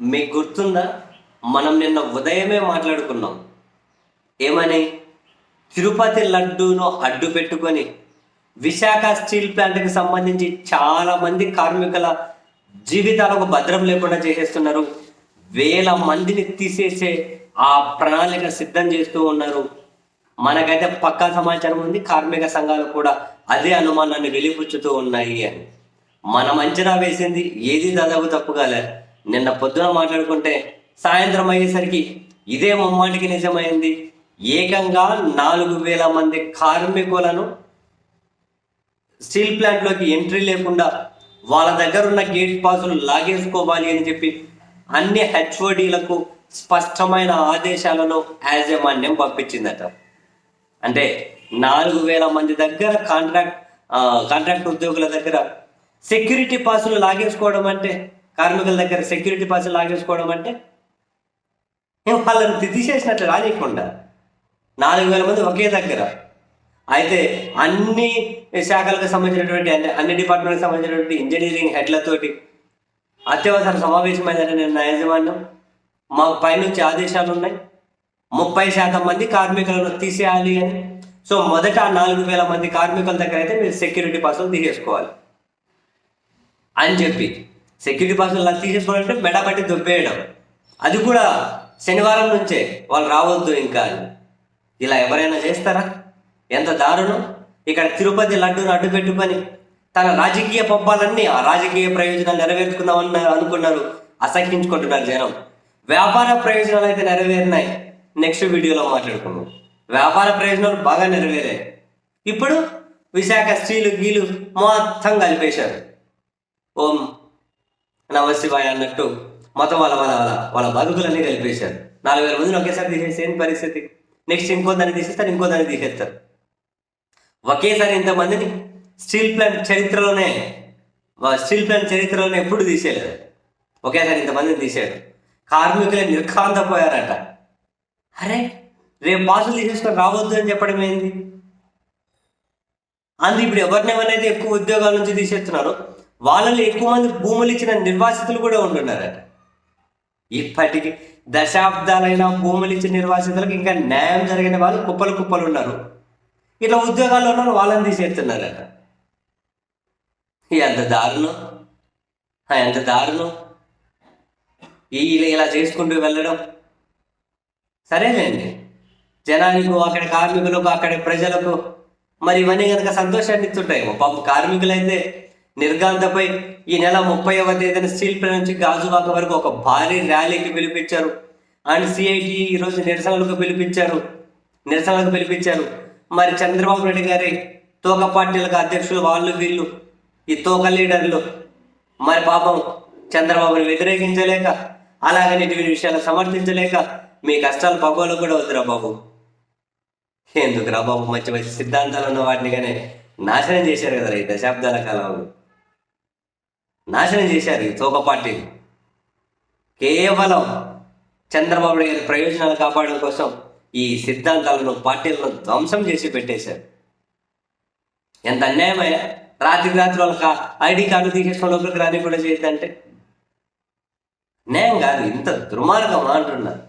మీకు గుర్తుందా? మనం నిన్న ఉదయమే మాట్లాడుకున్నాం. ఏమని? తిరుపతి లడ్డూను అడ్డు పెట్టుకొని విశాఖ స్టీల్ ప్లాంట్కి సంబంధించి చాలామంది కార్మికుల జీవితాలకు భద్రం లేకుండా చేసేస్తున్నారు. వేల మందిని తీసేసే ఆ ప్రణాళిక సిద్ధం చేస్తూ ఉన్నారు. మనకైతే పక్కా సమాచారం ఉంది. కార్మిక సంఘాలు కూడా అదే అనుమానాన్ని వెలిపుచ్చుతూ ఉన్నాయి అని. మనం అంచనా వేసింది ఏది దాదాపు తప్పు కాలేదు నిన్న పొద్దున మాట్లాడుకుంటే సాయంత్రం అయ్యేసరికి ఇదే ముమ్మాటికి నిజమైంది. ఏకంగా నాలుగు వేల మంది కార్మికులను స్టీల్ ప్లాంట్లోకి ఎంట్రీ లేకుండా వాళ్ళ దగ్గర ఉన్న గేట్ పాసులు లాగేసుకోవాలి అని చెప్పి అన్ని హెచ్ఓడీలకు స్పష్టమైన ఆదేశాలను యాజమాన్యం పంపించిందట. అంటే నాలుగు వేల మంది దగ్గర కాంట్రాక్ట్ కాంట్రాక్ట్ ఉద్యోగుల దగ్గర సెక్యూరిటీ పాసులు లాగేసుకోవడం అంటే కార్మికుల దగ్గర సెక్యూరిటీ పాస్ లాగేసుకోవడం అంటే వాళ్ళని తీసేసినట్లు రానియకుండా నాలుగు వేల మంది ఒకే దగ్గర. అయితే అన్ని శాఖలకు సంబంధించినటువంటి అన్ని అన్ని డిపార్ట్మెంట్కి సంబంధించినటువంటి ఇంజనీరింగ్ హెడ్లతోటి అత్యవసర సమావేశమైందని నేను నా యజమాన్యం. మా పైనుంచి ఆదేశాలు ఉన్నాయి. ముప్పై శాతం మంది కార్మికులను తీసేయాలి అని. సో మొదట నాలుగు వేల మంది కార్మికుల దగ్గర అయితే మీరు సెక్యూరిటీ పాసులు తీసేసుకోవాలి అని చెప్పి. సెక్యూరిటీ పాసులు అలా తీసేసుకోవాలంటే మెడబట్టి దొబ్బేయడం. అది కూడా శనివారం నుంచే వాళ్ళు రావద్దు ఇంకా ఇలా ఎవరైనా చేస్తారా? ఎంత దారుణం. ఇక్కడ తిరుపతి లడ్డూను అడ్డు పెట్టుకొని తన రాజకీయ పబ్బాలన్నీ ఆ రాజకీయ ప్రయోజనాలు నెరవేర్చుకుందామని అనుకున్నారు అసహించుకుంటున్నారు జనం. వ్యాపార ప్రయోజనాలు అయితే నెరవేరినాయి. నెక్స్ట్ వీడియోలో మాట్లాడుకున్నాం వ్యాపార ప్రయోజనాలు బాగా నెరవేరాయి. ఇప్పుడు విశాఖ స్త్రీలు గీలు మొత్తం కలిపేశారు. ఓం నమశివాయ అన్నట్టు మొత్తం వాళ్ళ వాళ్ళ వాళ్ళ వాళ్ళ బతుకులన్నీ కలిపేశారు. నాలుగు వేల మందిని ఒకేసారి తీసేస్తే ఏంటి పరిస్థితి? నెక్స్ట్ ఇంకో దాన్ని తీసేస్తారు ఇంకో దాన్ని తీసేస్తారు. ఒకేసారి ఇంతమందిని స్టీల్ ప్లాంట్ చరిత్రలోనే స్టీల్ ప్లాంట్ చరిత్రలోనే ఎప్పుడు తీసేయలేదు. ఒకేసారి ఇంతమందిని తీసాడు కార్మికులే నిర్ఖాంతపోయారట అరే రేపు పాసులు తీసేసుకొని రావద్దు అని చెప్పడం ఏంది? అందు ఇప్పుడు ఎవరిని ఎక్కువ ఉద్యోగాల నుంచి తీసేస్తున్నారో? వాళ్ళలో ఎక్కువ మంది భూములు ఇచ్చిన నిర్వాసితులు కూడా ఉంటున్నారట. ఇప్పటికి దశాబ్దాలైన భూములు ఇచ్చిన నిర్వాసితులకు ఇంకా న్యాయం జరిగిన వాళ్ళు కుప్పలు కుప్పలు ఉన్నారు. ఇట్లా ఉద్యోగాల్లో ఉన్న వాళ్ళని తీసేస్తున్నారట. ఎంత దారుణం. ఎంత దారుణం. ఈ ఇలా- ఇలా చేసుకుంటూ వెళ్ళడం. సరేలేండి. జనానికి అక్కడ కార్మికులకు అక్కడ ప్రజలకు మరి ఇవన్నీ కనుక సంతోషాన్ని ఇస్తుంటాయి పాపం కార్మికులైతే నిర్గాంధపై ఈ నెల ముప్పైవ తేదీన స్టీల్ ప్లాంట్ నుంచి గాజువాక వరకు ఒక భారీ ర్యాలీకి పిలిపించారు. అండ్ సిఐటి ఈరోజు నిరసనలకు పిలిపించారు. నిరసనలకు పిలిపించారు. మరి చంద్రబాబు నాయుడు గారి తోక పార్టీలకు అధ్యక్షులు వాళ్ళు వీళ్ళు ఈ తోక లీడర్లు. మరి పాపం చంద్రబాబుని వ్యతిరేకించలేక అలాగని ఇటువంటి విషయాలు సమర్థించలేక మీ కష్టాలు పగోలు కూడా వద్దురా బాబు. ఎందుకురా బాబు మంచి మంచి సిద్ధాంతాలు ఉన్న వాటిని కానీ నాశనం చేశారు కదా ఈ దశాబ్దాల కాలంలో. నాశనం చేశారు ఈ తోక పార్టీని కేవలం చంద్రబాబు గారి ప్రయోజనాలు కాపాడడం కోసం ఈ సిద్ధాంతాలను పార్టీలను ధ్వంసం చేసి పెట్టేశారు. ఎంత అన్యాయమయ్యా? రాత్రి రాత్రి వాళ్ళకి ఐడి కార్డు తీసేసుకుని లోపలికి రాని కూడా చేయొద్దంటే న్యాయం కాదు ఇంత దుర్మార్గం అంటున్నారు.